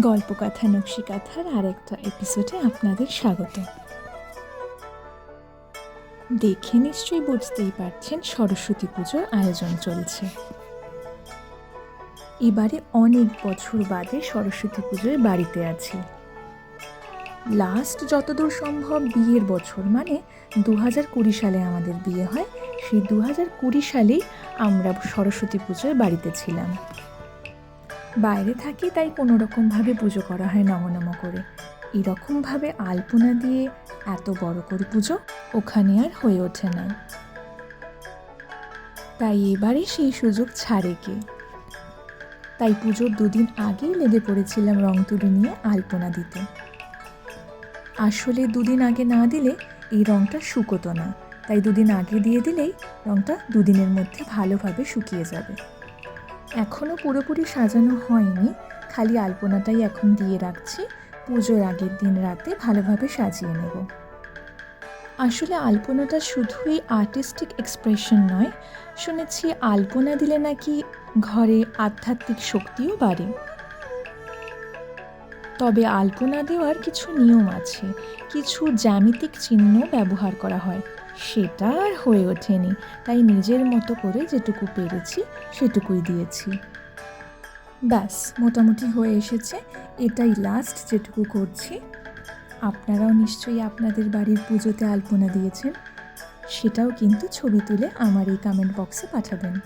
গল্পকথা, নকশিকাথার আর একটা এপিসোডে আপনাদের স্বাগত। দেখে নিশ্চয়ই বুঝতেই পারছেন সরস্বতী পুজোর আয়োজন চলছে। এবারে অনেক বছর বাদে সরস্বতী পুজোয় বাড়িতে আছি। লাস্ট যতদূর সম্ভব বিয়ের বছর মানে দু হাজার কুড়ি সালে আমাদের বিয়ে হয়, সেই দু হাজার কুড়ি সালেই আমরা সরস্বতী পুজোয় বাড়িতে ছিলাম। বাইরে থাকি তাই কোনো রকমভাবে পুজো করা হয় নমনম করে। এরকমভাবে আলপনা দিয়ে এত বড় করে পুজো ওখানে আর হয়ে ওঠে না। তাই এবারে সেই সুযোগ ছাড়ে কে। তাই পুজোর দুদিন আগেই লেগে পড়েছিলাম রং তুলি নিয়ে আলপনা দিতে। আসলে দুদিন আগে না দিলে এই রংটা শুকোতো না। তাই দুদিন আগে দিয়ে দিলেই রংটা দুদিনের মধ্যে ভালোভাবে শুকিয়ে যাবে। এখনও পুরোপুরি সাজানো হয়নি, খালি আলপনাটাই এখন দিয়ে রাখছি, পুজোর আগের দিন রাতে ভালোভাবে সাজিয়ে নেব। আসলে আলপনাটা শুধুই আর্টিস্টিক এক্সপ্রেশন নয়, শুনেছি আলপনা দিলে নাকি ঘরে আধ্যাত্মিক শক্তিও বাড়ে। তবে আলপনা দেওয়ার কিছু নিয়ম আছে, কিছু জ্যামিতিক চিহ্ন ব্যবহার করা হয়। সেটা আর হয়ে ওঠেনি, তাই নিজের মতো করে যেটুকু পেরেছি সেটুকুই দিয়েছি। ব্যাস, মোটামুটি হয়ে এসেছে। এটাই লাস্ট যেটুকু করছি। আপনারাও নিশ্চয়ই আপনাদের বাড়ির পুজোতে আলপনা দিয়েছেন। সেটাও কিন্তু ছবি তুলে আমার এই কমেন্ট বক্সে পাঠাবেন।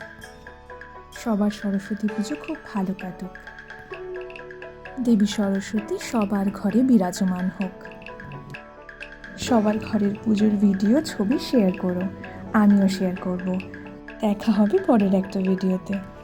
সবার সরস্বতী পুজো খুব ভালো কাটুক। দেবী সরস্বতী সবার ঘরে বিরাজমান হোক। সবার ঘরের পুজোর ভিডিও, ছবি শেয়ার করো। আমিও শেয়ার করব। দেখা হবে পরের একটা ভিডিওতে।